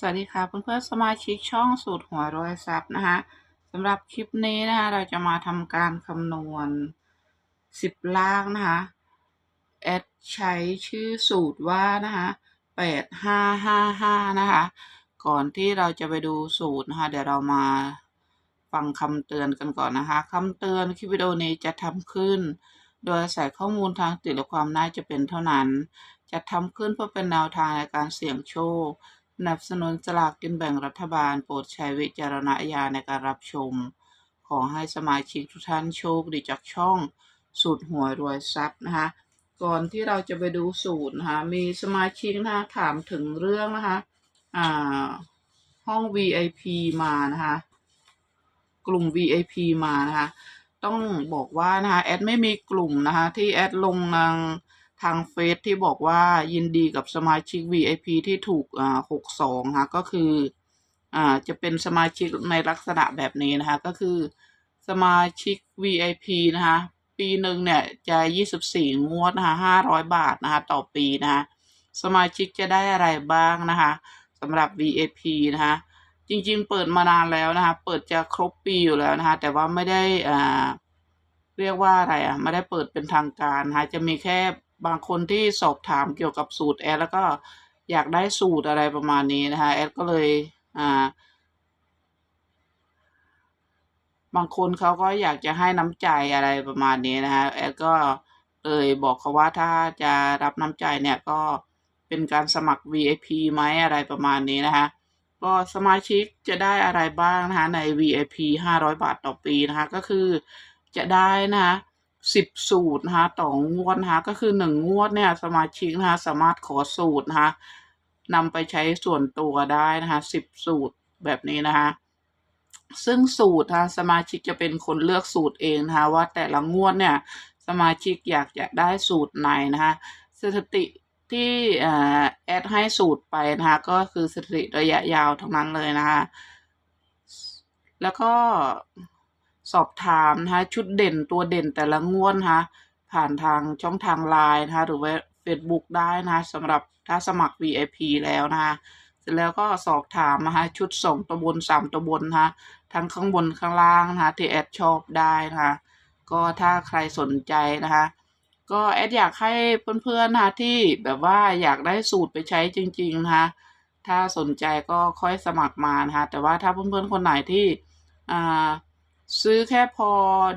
สวัสดีค่ะเพื่อนๆสมาชิกช่องสูตรหัวรวยทรัพย์นะคะสำหรับคลิปนี้นะคะเราจะมาทำการคำนวณ 10 ล่างนะคะแอดใช้ชื่อสูตรว่านะคะ8555นะคะก่อนที่เราจะไปดูสูตรนะคะเดี๋ยวเรามาฟังคำเตือนกันก่อนนะคะคำเตือนคลิปวิดีโอนี้จะทำขึ้น โดยอาศัยข้อมูลทางติดและความน่าจะเป็นเท่านั้น จะทำขึ้นเพื่อเป็นแนวทางในการเสี่ยงโชค นับสนุนสลากกินแบ่งรัฐบาล โปรดใช้วิจารณญาณในการรับชม ขอให้สมาชิกทุกท่านโชคดีจากช่องสูตรหวยรวยทรัพย์นะคะ ก่อนที่เราจะไปดูสูตรนะคะมีสมาชิกนะคะถามถึงเรื่องนะคะอ่าห้อง VIP มานะคะกลุ่ม VIP มานะคะ ต้องบอกว่านะคะแอดไม่มีกลุ่มนะคะที่แอดลงทาง ทางเฟซที่บอกว่ายินดีกับสมาชิก VIP ที่ถูกอ่าหกสองค่ะก็คืออ่าจะเป็นสมาชิกในลักษณะแบบนี้นะคะ ก็คือสมาชิก VIP นะคะ ปีหนึ่งเนี่ยจะยี่สิบสี่งวดนะคะห้าร้อยบาทนะคะต่อปีนะคะสมาชิกจะได้อะไรบ้างนะคะสำหรับ VIP นะคะจริงๆ เปิดมานานแล้วนะคะ เปิดจะครบปีอยู่แล้วนะคะ แต่ว่าไม่ได้อ่าเรียกว่าอะไรอะ ไม่ได้เปิดเป็นทางการนะคะจะมีแค่ บางคนที่สอบถามเกี่ยวกับสูตรแอดแล้วก็อยากได้สูตรอะไรประมาณนี้นะคะแอดก็เลยอ่าบางคนเขาก็อยากจะให้น้ำใจอะไรประมาณนี้นะคะแอดก็เลยบอกเขาว่าถ้าจะรับน้ำใจเนี่ยก็เป็นการสมัคร VIP ไหมอะไรประมาณนี้นะคะก็สมาชิกจะได้อะไรบ้างนะคะใน VIP 500 บาทต่อปีนะคะก็คือจะได้นะคะ 10สูตรนะคะต่องวดนะคะก็คือ1งงวดเนี่ยสมาชิกนะคะสามารถขอสูตรนะคะนำไปใช้ส่วนตัวได้นะคะ10สูตรแบบนี้นะคะซึ่งสูตรนะคะสมาชิกจะเป็นคนเลือกสูตรเองนะคะว่าแต่ละงวดเนี่ยสมาชิกอยากจะได้สูตรไหนนะคะสถิติที่แอดให้สูตรไปนะคะก็คือสถิติระยะยาวทั้งนั้นเลยนะคะแล้วก็ สอบถามนะคะชุดเด่นตัวเด่นแต่ละงวดนะคะผ่านทางช่องทางไลน์นะคะหรือว่า Facebook ได้นะคะสำหรับถ้าสมัคร VIP แล้วนะคะเสร็จแล้วก็สอบถามนะคะชุดสองตัวบนสามตัวบนนะคะทั้งข้างบนข้างล่างนะคะที่แอดชอบได้นะคะก็ถ้าใครสนใจนะคะก็แอดอยากให้เพื่อนๆนะะที่แบบว่าอยากได้สูตรไปใช้จริงๆนะคะถ้าสนใจก็ค่อยสมัครมานะคะแต่ว่าถ้าเพื่อนๆคนไหนที่อ่า ซื้อแค่พอ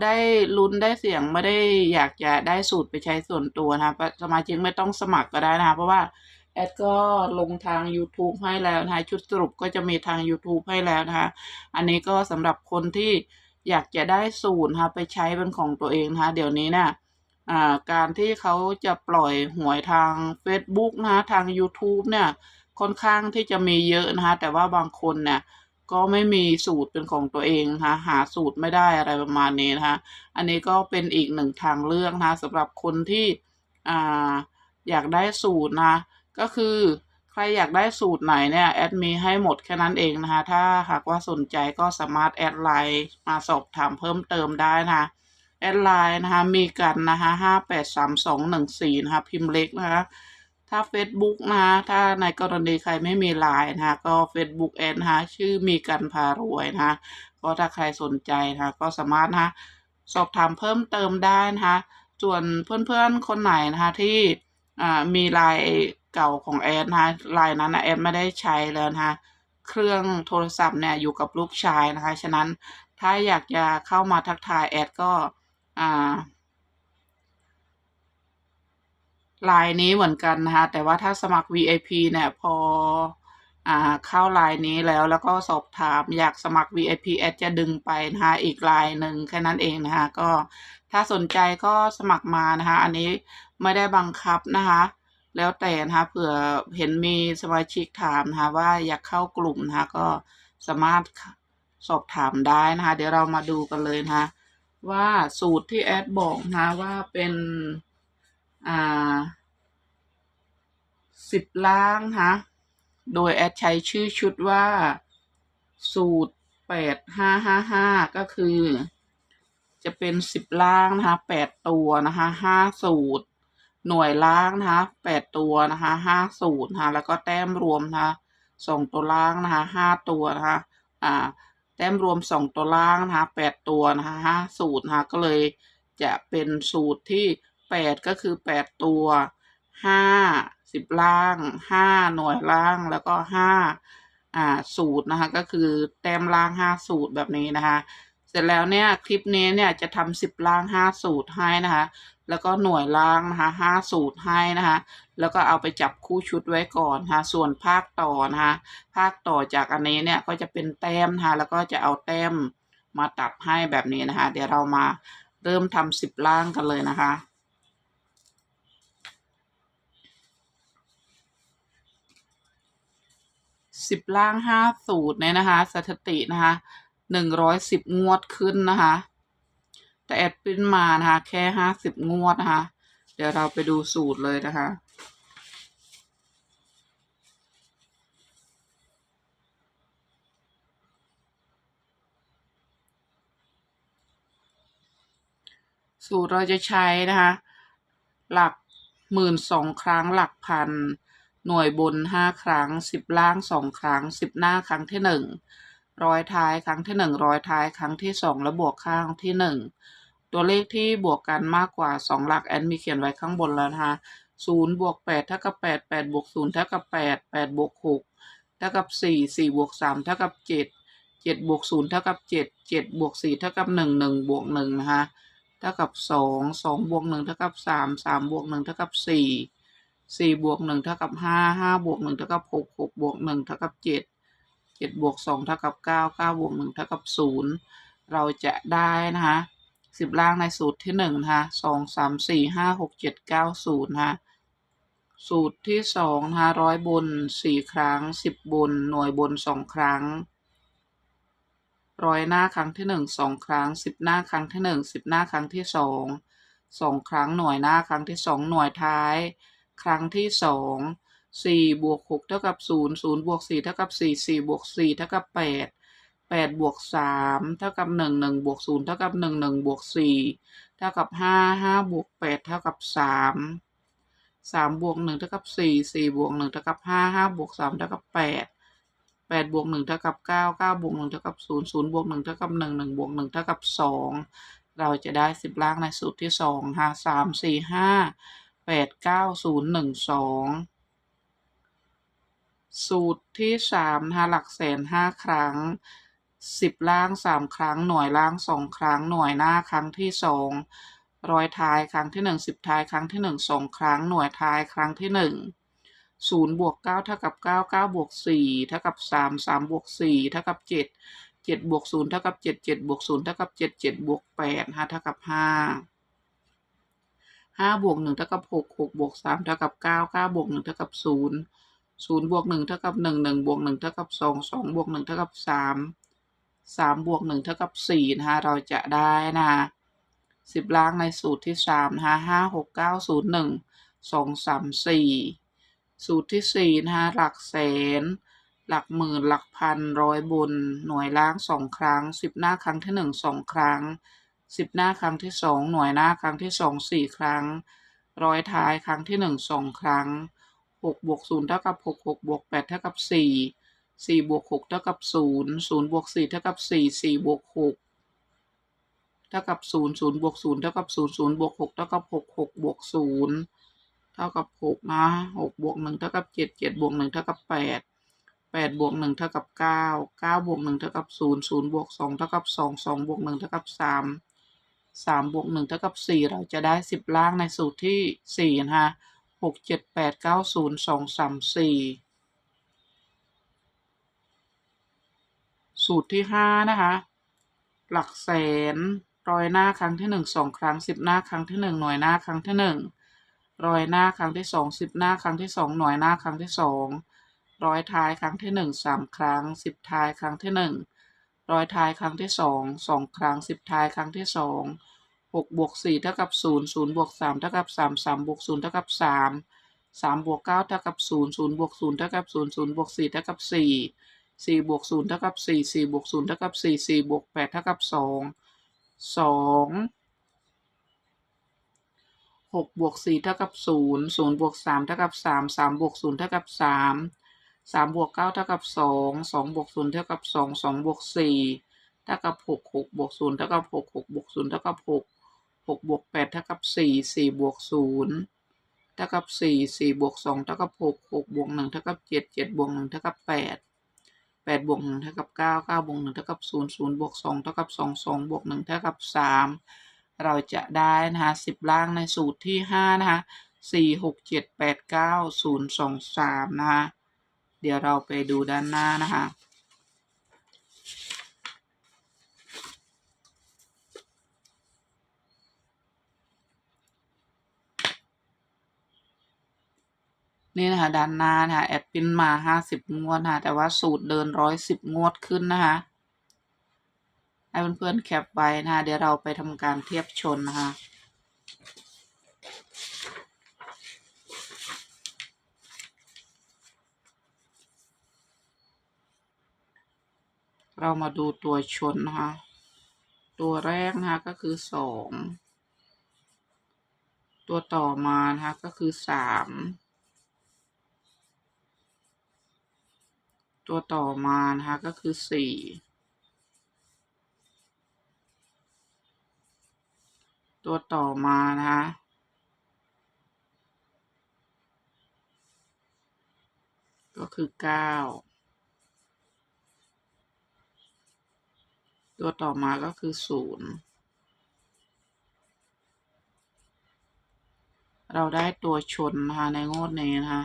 ได้ลุ้นได้เสียงไม่ได้อยากจะได้สูตรไปใช้ส่วนตัวนะคะสมาชิกไม่ต้องสมัครก็ได้นะคะเพราะว่าแอดก็ลงทาง YouTube ให้แล้วนะคะชุดสรุปก็จะมีทาง YouTube ให้แล้วนะคะ อันนี้ก็สำหรับคนที่อยากจะได้สูตรนะคะไปใช้เป็นของตัวเองนะคะเดี๋ยวนี้เนี่ยการที่เขาจะปล่อยหวยทาง Facebook นะะทาง YouTube เนี่ยค่อนข้างที่จะมีเยอะนะคะแต่ว่าบางคนเนี่ย ก็ไม่มีสูตรเป็นของตัวเองนะคะหาสูตรไม่ได้อะไรประมาณนี้นะคะอันนี้ก็เป็นอีกหนึ่งทางเลือกนะคะสำหรับคนที่อ่าอยากได้สูตรนะก็คือใครอยากได้สูตรไหนเนี่ยแอดมีให้หมดแค่นั้นเองนะคะถ้าหากว่าสนใจก็สามารถแอดไลน์มาสอบถามเพิ่มเติมได้นะแอดไลน์นะคะมีกันนะคะห้าแปดสามสองหนึ่งสี่นะคะพิมพ์เล็กนะคะ ถ้า Facebook นะถ้าในกรณีใครไม่มีไลน์นะก็ Facebook แอดนะคะชื่อมีกันพารวยนะก็ถ้าใครสนใจนะก็สามารถนะสอบถามเพิ่มเติมได้นะคะส่วนเพื่อนๆคนไหนนะคะที่มีไลน์เก่าของแอดนะคะไลน์นั้นแอดไม่ได้ใช้แล้วนะคะเครื่องโทรศัพท์เนี่ยอยู่กับลูกชายนะคะ ฉะนั้นถ้าอยากจะเข้ามาทักทายแอดก็อ่า ไลน์นี้เหมือนกันนะคะแต่ว่าถ้าสมัคร VIP เนี่ยพออ่าเข้าไลน์นี้แล้วแล้วก็สอบถามอยากสมัคร VIP แอดจะดึงไปนะคะอีกไลน์หนึ่งแค่นั้นเองนะคะก็ถ้าสนใจก็สมัครมานะคะอันนี้ไม่ได้บังคับนะคะแล้วแต่นะคะเผื่อเห็นมีสมาชิกถามนะคะว่าอยากเข้ากลุ่มนะคะก็สามารถสอบถามได้นะคะเดี๋ยวเรามาดูกันเลยนะคะว่าสูตรที่แอดบอกนะว่าเป็น อ่าสิบล้างนะโดยแอดใช้ชื่อชุดว่า สูตรแปดห้าห้าห้าก็คือ จะเป็นสิบล่างนะคะแปดตัวนะคะห้าสูตร หน่วยล่างนะคะแปดตัวนะคะห้าสูตรนะคะแล้วก็แต้มรวมนะคะสองตัวล่างนะคะห้าตัวนะคะอ่าแต้มรวมสองตัวล่างนะคะแปดตัวนะคะห้าสูตรนะคะก็เลยจะเป็นสูตรที่ แปดก็คือแปดตัวห้าสิบล่างห้าหน่วยล่างแล้วก็ห้าอ่าสูตรนะคะ ก็คือแต้มล่างห้าสูตรแบบนี้นะคะ เสร็จแล้วเนี่ยคลิปนี้เนี่ยจะทำสิบล่างห้าสูตรให้นะคะ แล้วก็หน่วยล่างนะคะห้าสูตรให้นะคะ แล้วก็เอาไปจับคู่ชุดไว้ก่อนนะคะส่วนภาคต่อนะคะภาคต่อจากอันนี้เนี่ยก็จะเป็นแต้มนะคะแล้วก็จะเอาแต้มมาตัดให้แบบนี้นะคะ เดี๋ยวเรามาเริ่มทำสิบล่างกันเลยนะคะ สิบล่างห้าสูตรเนี่ยนะคะ สถิตินะคะหนึ่งร้อยสิบงวดขึ้นนะคะ แต่แอดปิ้นมานะคะ แค่ห้าสิบงวดนะคะ เดี๋ยวเราไปดูสูตรเลยนะคะสูตรเราจะใช้นะคะ หลักหมื่นสองครั้งหลักพัน หน่วยบนห้าครั้งสิบล่างสองครั้งสิบหน้าครั้งที่หนึ่งร้อยท้ายครั้งที่หนึ่งร้อยท้ายครั้งที่สองและบวกข้างที่หนึ่งตัวเลขที่บวกกันมากกว่าสองหลักแอนมีเขียนไว้ข้างบนแล้วนะคะศูนย์บวกแปดเท่ากับแปดแปดบวกศูนย์เท่ากับแปดแปดบวกหกเท่ากับสี่สี่บวกสามเท่ากับเจ็ดเจ็ดบวกศูนย์เท่ากับเจ็ดเจ็ดบวกสี่เท่ากับหนึ่งหนึ่งบวกหนึ่งนะคะเท่ากับสองสองบวกหนึ่งเท่ากับสามสามบวกหนึ่งเท่ากับสี่ สี่บวกหนึ่งเท่ากับห้าห้าบวกหนึ่งเท่ากับหกหกบวกหนึ่งเท่ากับเจ็ดเจ็ดบวกสองเท่ากับเก้าเก้าบวกหนึ่งเท่ากับศูนย์เราจะได้นะคะสิบล่างในสูตรที่หนึ่งนะคะสองสามสี่ห้าหกเจ็ดเก้าศูนย์นะคะสูตรที่สองนะคะร้อยบนสี่ครั้งสิบบนหน่วยบนสองครั้งร้อยหน้าครั้งที่หนึ่งสองครั้งสิบหน้าครั้งที่หนึ่งสิบหน้าครั้งที่สองสองครั้งหน่วยหน้าครั้งที่สองหน่วยท้าย ครั้งที่สองสี่บวกหกเท่ากับศูนย์ศูนย์บวกสี่เท่ากับสี่สี่บวกสี่เท่ากับแปดแปดบวกสามเท่ากับหนึ่งหนึ่งบวกศูนย์เท่ากับหนึ่งหนึ่งบวกสี่เท่ากับห้าห้าบวกแปดเท่ากับสามสามบวกหนึ่งเท่ากับสี่สี่บวกหนึ่งเท่ากับห้าห้าบวกสามเท่ากับแปดแปดบวกหนึ่งเท่ากับเก้าเก้าบวกหนึ่งเท่ากับศูนย์ศูนย์บวกหนึ่งเท่ากับหนึ่งหนึ่งบวกหนึ่งเท่ากับสองเราจะได้สิบล่างในสูตรที่สองห้าสามสี่ห้า ปดเก้าศูนย์หนึ่งสองสูตรที่สามนะคะหลักแสนห้าครั้งสิบล่างสามครั้งหน่วยล่างสองครั้งหน่วยหน้าครั้งที่สองร้อยท้ายครั้งที่หนึ่งสิบท้ายครั้งที่หนึ่งสองครั้งหน่วยท้ายครั้งที่หนึ่งศูนย์บวกเก้าเท่ากับเก้าเก้าบวกสี่เท่ากับสามสามบวกสี่เท่ากับเจ็ดเจ็ดบวกศูนย์เท่ากับเจ็ดเจ็ดบวกศูนย์เท่ากับเจ็ดเจ็ดบวกแปดห้าเท่ากับห้า ห้าบวกหนึ่งเท่ากับหกหกบวกสามเท่ากับเก้าเก้าบวกหนึ่งเท่ากับศูนย์ศูนย์บวกหนึ่งเท่ากับหนึ่งหนึ่งบวกหนึ่งเท่ากับสองสองบวกหนึ่งเท่ากับสามสามบวกหนึ่งเท่ากับสี่นะคะเราจะได้นะสิบล่างในสูตรที่สามนะคะห้าหกเก้าศูนย์หนึ่งสองสามสี่สูตรที่สี่นะคะหลักแสน หลักหมื่นหลักพันร้อยบน หน่วยล่างสองครั้งสิบหน้าครั้งที่หนึ่งสองครั้ง สิบหน้าครั้งที่สองหน่วยหน้าครั้งที่สองสี่ครั้ง ร้อยท้ายครั้งที่หนึ่งสองครั้งหกบวกศูนย์เท่ากับหกหกบวกแปดเท่ากับสี่สี่บวกหกเท่ากับศูนย์ศูนย์บวกสี่เท่ากับสี่สี่บวกหกเท่ากับศูนย์ศูนย์บวกศูนย์เท่ากับศูนย์ศูนย์บวกหกเท่ากับหกหกบวกศูนย์เท่ากับหกนะหกบวกหนึ่งเท่ากับเจ็ดเจ็ดบวกหนึ่งเท่ากับแปดแปดบวกหนึ่งเท่ากับเก้าเก้าบวกหนึ่งเท่ากับศูนย์ศูนย์บวกสองเท่ากับสองสองบวกหนึ่งเท่ากับสาม สามบวกหนึ่งเท่ากับสี่เราจะได้สิบล่างในสูตรที่สี่นะคะหกเจ็ดแปดเก้าศูนย์สองสามสี่สูตรที่ห้านะคะ หลักแสนร้อยหน้าครั้งที่หนึ่งสองครั้งสิบหน้าครั้งที่หนึ่งหน่วยหน้าครั้งที่หนึ่งร้อยหน้าครั้งที่สองสิบหน้าครั้งที่สองหน่วยหน้าครั้งที่สองร้อยท้ายครั้งที่หนึ่งสามครั้งสิบท้ายครั้งที่หนึ่ง ร้อยท้ายครั้งที่สองสองครั้งสิบท้ายครั้งที่สองหกบวกสี่เท่ากับศูนย์ศูนย์บวกสามเท่ากับสามสามบวกศูนย์เท่ากับสามสามบวกเก้าเท่ากับศูนย์ศูนย์บวกศูนย์เท่ากับศูนย์ศูนย์บวกสี่เท่ากับสี่สี่บวกศูนย์เท่ากับสี่สี่บวกศูนย์เท่ากับสี่สี่บวกแปดเท่ากับสองสองหกบวกสี่เท่ากับศูนย์ศูนย์บวกสามเท่ากับสามสามบวกศูนย์เท่ากับสาม สามบวกเก้าเท่ากับสองสองบวกศูนย์เท่ากับสองสองบวกสี่เท่ากับหกหกบวกศูนย์เท่ากับหกหกบวกศูนย์เท่ากับหกหกบวกแปดเท่ากับสี่สี่บวกศูนย์เท่ากับสี่สี่บวกสองเท่ากับหกหกบวกหนึ่งเท่ากับเจ็ดเจ็ดบวกหนึ่งเท่ากับแปดแปดบวกหนึ่งเท่ากับเก้าเก้าบวกหนึ่งเท่ากับศูนย์ศูนย์บวกสองเท่ากับสองสองบวกหนึ่งเท่ากับสามเราจะได้นะคะสิบล่างในสูตรที่ห้านะคะสี่หกเจ็ดแปดเก้าศูนย์สองสามนะคะ เดี๋ยวเราไปดูด้านหน้านะคะ นี่นะคะด้านหน้านะคะแอดพินมาห้าสิบงวดนะคะแต่ว่าสูตรเดินร้อยสิบงวดขึ้นนะคะให้เพื่อนๆแคปไว้นะคะเดี๋ยวเราไปทำการเทียบชนนะคะ เรามาดูตัวชนนะคะ ตัวแรกนะคะก็คือสอง ตัวต่อมานะคะก็คือสาม ตัวต่อมานะคะก็คือสี่ตัวต่อมานะคะก็คือเก้า ตัวต่อมาก็คือศูนย์เราได้ตัวชนนะคะในงวดนี้นะคะ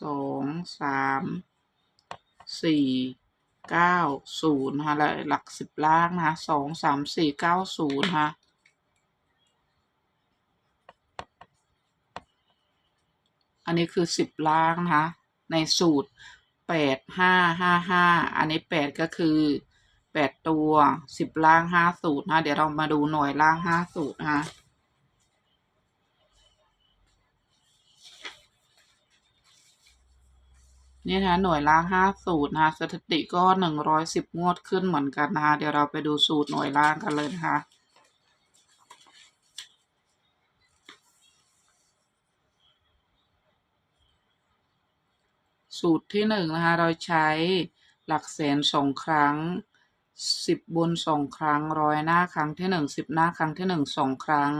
สองสามสี่เก้าศูนย์นะคะและหลักสิบล่างนะคะสองสามสี่เก้าศูนย์นะคะอันนี้คือสิบล่างนะคะในสูตรแปดห้าห้าห้าอันนี้แปดก็คือ ดตัวสิบล่างห้าสูตรนะเดี๋ยวเรามาดูหน่วยล่างห้าสูตรนะคะนี่นะคะหน่วยล่างห้าสูตรนะคะสถิติก็หนึ่งร้อยสิบงวดขึ้นเหมือนกันนะคะเดี๋ยวเราไปดูสูตรหน่วยล่างกันเลยนะคะสูตรที่หนึ่งนะคะ เราใช้หลักแสนสองครั้ง สิบบนสองครั้งร้อยหน้าครั้งที่หนึ่งสิบหน้าครั้งที่หนึ่งสองครั้ง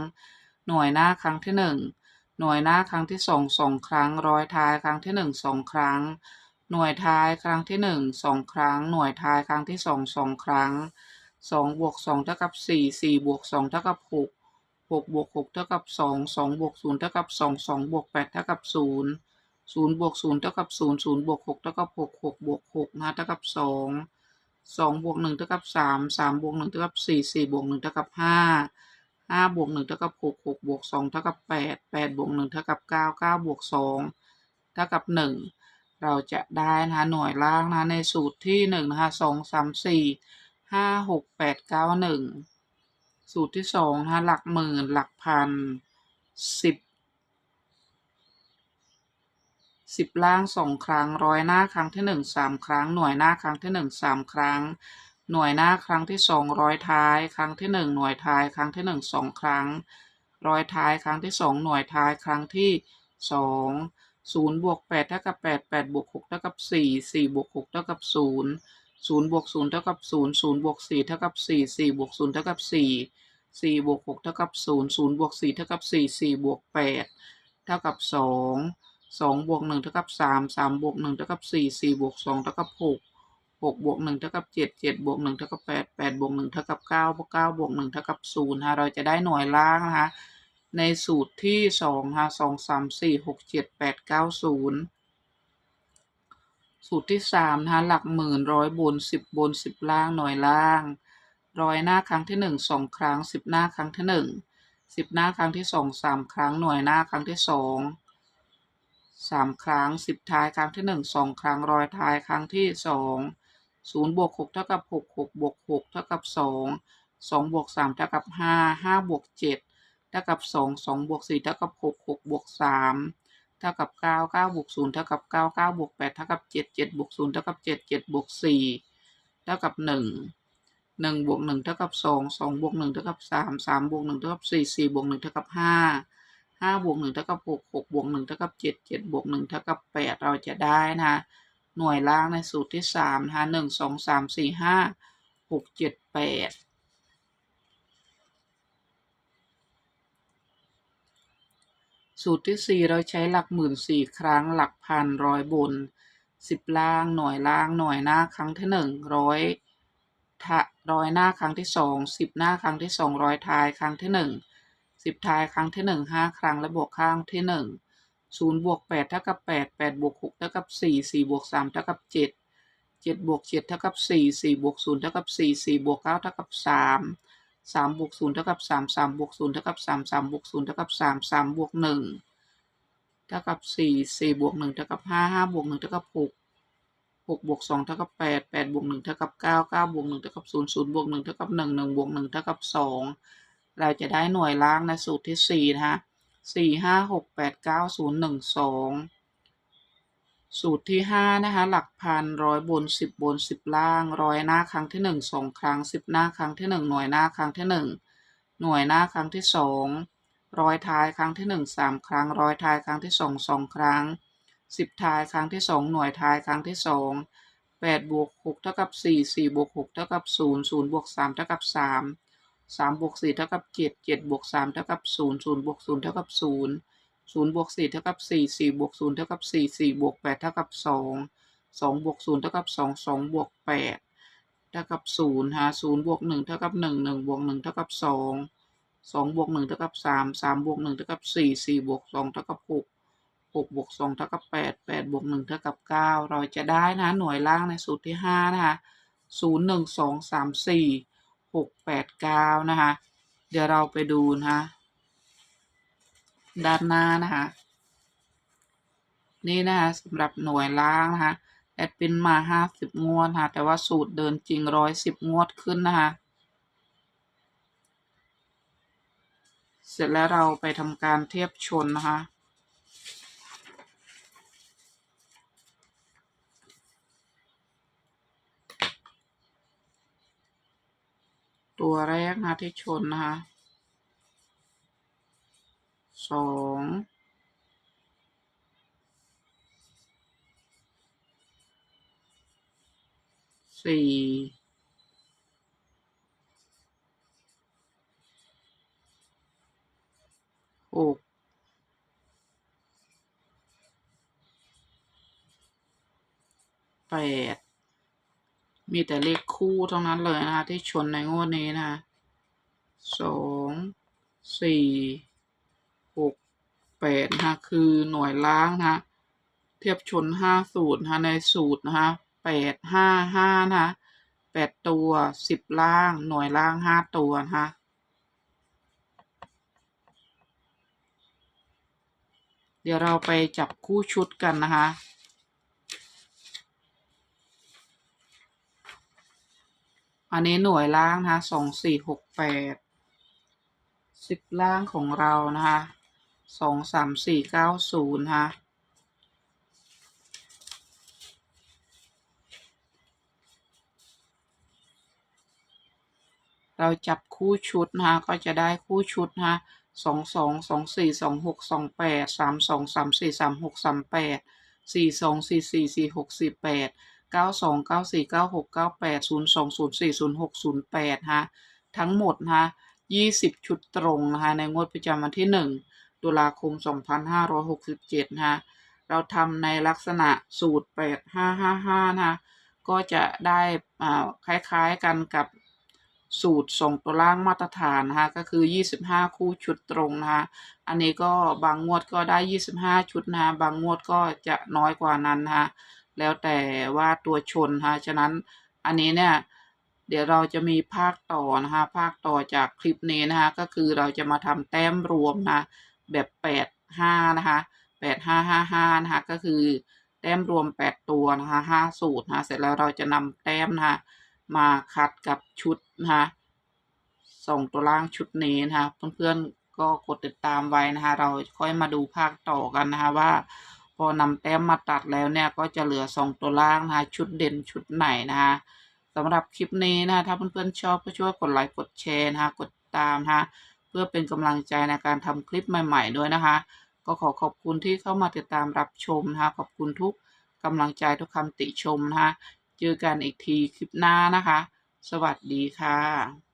หน่วยหน้าครั้งที่หนึ่งหน่วยหน้าครั้งที่สองสองครั้ง ร้อยท้ายครั้งที่หนึ่งสองครั้ง หน่วยท้ายครั้งที่หนึ่งสองครั้ง หน่วยท้ายครั้งที่สองสองครั้งสองบวกสองเท่ากับสี่สี่บวกสองเท่ากับหกหกบวกหกเท่ากับสองสองบวกศูนย์เท่ากับสองสองบวกแปดเท่ากับศูนย์ศูนย์บวกศูนย์เท่ากับศูนย์ศูนย์บวกหกเท่ากับหกหกบวกหกนะเท่ากับสอง สองบวกหนึ่งเท่ากับสามสามบวกหนึ่งเท่ากับสี่สี่บวกหนึ่งเท่ากับห้าห้าบวกหนึ่งเท่ากับหกหกบวกสองเท่ากับแปดแปดบวกหนึ่งเท่ากับเก้าเก้าบวกสองเท่ากับหนึ่งเราจะได้นะคะหน่วยล่างนะในสูตรที่หนึ่งนะคะสองสามสี่ห้าหกแปดเก้าหนึ่งสูตรที่สองนะคะหลักหมื่นหลักพันสิบ สิบล่างสองครั้ง ร้อยหน้าครั้งที่หนึ่งสามครั้ง หน่วยหน้าครั้งที่หนึ่งสามครั้ง หน่วยหน้าครั้งที่สองร้อยท้าย ครั้งที่หนึ่งหน่วยท้าย ครั้งที่หนึ่งสองครั้ง ร้อยท้าย ครั้งที่สองหน่วยท้าย ครั้งที่สองศูนย์บวกแปดเท่ากับแปดแปดบวกหกเท่ากับสี่สี่บวกหกเท่ากับศูนย์ศูนย์บวกศูนย์เท่ากับศูนย์ศูนย์บวกสี่เท่ากับสี่สี่บวกศูนย์เท่ากับสี่สี่บวกหกเท่ากับศูนย์ศูนย์บวกสี่เท่ากับสี่สี่บวกแปดเท่ากับสอง สองบวกหนึ่งเท่ากับสามสามบวกหนึ่งเท่ากับสี่สี่บวกสองเท่ากับหกหกบวกหนึ่งเท่ากับเจ็ดเจ็ดบวกหนึ่งเท่ากับแปดแปดบวกหนึ่งเท่ากับเก้าเก้าบวกหนึ่งเท่ากับศูนย์ฮะเราจะได้หน่วยล่างนะคะในสูตรที่สองฮะสองสามสี่หกเจ็ดแปดเก้าศูนย์สูตรที่สามนะคะหลักหมื่นร้อยบนสิบบนสิบล่างหน่วยล่างร้อยหน้าครั้งที่หนึ่งสองครั้งสิบหน้าครั้งที่หนึ่งสิบหน้าครั้งที่สองสามครั้งหน่วยหน้าครั้งที่สอง สามครั้งสิบท้ายครั้งที่หนึ่งสองครั้งร้อยท้ายครั้งที่สองศูนย์บวกหกเท่ากับหกหกบวกหกเท่ากับสองสองบวกสามเท่ากับห้าห้าบวกเจ็ดเท่ากับสองสองบวกสี่เท่ากับหกหกบวกสามเท่ากับเก้าเก้าบวกศูนย์เท่ากับเก้าเก้าบวกแปดเท่ากับเจ็ดเจ็ดบวกศูนย์เท่ากับเจ็ดเจ็ดบวกสี่เท่ากับหนึ่งหนึ่งบวกหนึ่งเท่ากับสองสองบวกหนึ่งเท่ากับสามสามบวกหนึ่งเท่ากับสี่สี่บวกหนึ่งเท่ากับห้า ห้าบวกหนึ่งเท่ากับหกหกบวกหนึ่งเท่ากับเจ็ดเจ็ดบวกหนึ่งเท่ากับแปดเราจะได้นะคะหน่วยล่างในสูตรที่สามนะคะหนึ่งสองสามสี่ห้าหกเจ็ดแปดสูตรที่สี่เราใช้หลักหมื่นสี่ครั้งหลักพันร้อยบนสิบล่างหน่วยล่างหน่วยหน้าครั้งที่หนึ่งร้อยร้อยหน้าครั้งที่สองสิบหน้าครั้งที่สองร้อยท้ายครั้งที่หนึ่ง สิบท้ายครั้งที่หนึ่งห้าครั้งและบวกข้างที่หนึ่งศูนย์บวกแปดเท่ากับแปดแปดบวกหกเท่ากับสี่สี่บวกสามเท่ากับเจ็ดเจ็ดบวกเจ็ดเท่ากับสี่สี่บวกศูนย์เท่ากับสี่สี่บวกเก้าเท่ากับสามสามบวกศูนย์เท่ากับสามสามบวกศูนย์เท่ากับสามสามบวกศูนย์เท่ากับสามสามบวกหนึ่งเท่ากับสี่สี่บวกหนึ่งเท่ากับห้าห้าบวกหนึ่งเท่ากับหกหกบวกสองเท่ากับแปดแปดบวกหนึ่งเท่ากับเก้าเก้าบวกหนึ่งเท่ากับศูนย์ศูนย์บวกหนึ่งเท่ากับหนึ่งหนึ่งบวกหนึ่งเท่ากับสอง เราจะได้หน่วยล่างในสูตรที่สี่นะคะสี่ห้าหกแปดเก้าศูนย์หนึ่งสองสูตรที่ห้านะคะ หลักพันร้อยบนสิบบนสิบล่างร้อยหน้าครั้งที่หนึ่งสองครั้งสิบหน้าครั้งที่หนึ่งหน่วยหน้าครั้งที่หนึ่งหน่วยหน้าครั้งที่สองร้อยท้ายครั้งที่หนึ่งสามครั้งร้อยท้ายครั้งที่สองสองครั้งสิบท้ายครั้งที่สองหน่วยท้ายครั้งที่สองแปดบวกหกเท่ากับสี่สี่บวกหกเท่ากับศูนย์ศูนย์บวกสามเท่ากับสาม สามบวกสี่เท่ากับเจ็ดเจ็ดบวกสามเท่ากับศูนย์ศูนย์บวกศูนย์เท่ากับศูนย์ศูนย์บวกสี่เท่ากับสี่สี่บวกศูนย์เท่ากับสี่สี่บวกแปดเท่ากับสองสองบวกศูนย์เท่ากับสองสองบวกแปดเท่ากับศูนย์หาศูนย์บวกหนึ่งเท่ากับหนึ่งหนึ่งบวกหนึ่งเท่ากับสองสองบวกหนึ่งเท่ากับสามสามบวกหนึ่งเท่ากับสี่สี่บวกสองเท่ากับหกหกบวกสองเท่ากับแปดแปดบวกหนึ่งเท่ากับเก้าเราจะได้นะหน่วยล่างในสูตรที่ห้านะคะศูนย์หนึ่งสองสามสี่ หกแปดเก้านะคะ เดี๋ยวเราไปดูนะคะด้านหน้านะคะ นี่นะคะสำหรับหน่วยล่างนะคะแอดเป็นมาห้าสิบงวดนะคะแต่ว่าสูตรเดินจริงร้อยสิบงวดขึ้นนะคะ เสร็จแล้วเราไปทำการเทียบชนนะคะ ตัวแรกนะที่ชนนะคะสองสี่หกแปด มีแต่เลขคู่ทั้งนั้นเลยนะคะ ที่ชนในงวดนี้นะคะสองสี่หกแปดนะคะคือหน่วยล้างนะคะ เทียบชนห้าสูตรนะคะในสูตรนะคะแปดห้าห้านะคะแปดตัวสิบล่าง หน่วยล่างห้าตัวนะคะเดี๋ยวเราไปจับคู่ชุดกันนะคะ อันนี้หน่วยล่างนะคะสองสี่หกแปดสิบล่างของเรานะคะสองสามสี่เก้าศูนย์นะคะเราจับคู่ชุดนะคะก็จะได้คู่ชุดนะคะสองสองสองสี่สองหกสองแปดสามสองสามสี่สามหกสามแปดสี่สองสี่สี่สี่หกสี่แปด เก้าสองเก้าสี่เก้าหกเก้าแปดศูนย์สองศูนย์สี่ศูนย์หกศูนย์แปดฮะทั้งหมดนะคะยี่สิบชุดตรงนะคะในงวดประจำวันที่หนึ่งตุลาคมสองพันห้าร้อยหกสิบเจ็ดนะคะเราทำในลักษณะสูตรแปดห้าห้าห้านะคะก็จะได้อ่าคล้ายๆกันกับสูตรส่งตัวล่างมาตรฐานนะคะก็คือ 25 คู่ชุดตรงนะคะอันนี้ก็บางงวดก็ได้ 25 ชุดนะคะบางงวดก็จะน้อยกว่านั้นนะคะ แล้วแต่ว่าตัวชนนะคะฉะนั้นอันนี้เนี่ยเดี๋ยวเราจะมีภาคต่อนะคะภาคต่อจากคลิปนี้นะคะก็คือเราจะมาทำแต้มรวมนะแบบ8 5นะคะ8 5 5 5นะคะก็คือแต้มรวม 8 ตัวนะคะ5สูตรนะคะเสร็จแล้วเราจะนำแต้มนะคะมาคัดกับชุดนะคะส่งตัวล่างชุดนี้นะคะเพื่อนๆก็กดติดตามไว้นะคะเราค่อยมาดูภาคต่อกันนะคะว่า พอนำแต้มมาตัดแล้วเนี่ยก็จะเหลือสองตัวล่างนะคะชุดเด่นชุดไหนนะคะสำหรับคลิปนี้นะคะถ้าเพื่อนๆชอบก็ช่วยกดไลค์กดแชร์นะคะกดตามนะคะเพื่อเป็นกำลังใจในการทำคลิปใหม่ๆด้วยนะคะ ก็ขอขอบคุณที่เข้ามาติดตามรับชมนะคะขอบคุณทุกกำลังใจทุกคำติชมนะคะเจอกันอีกทีคลิปหน้านะคะ สวัสดีค่ะ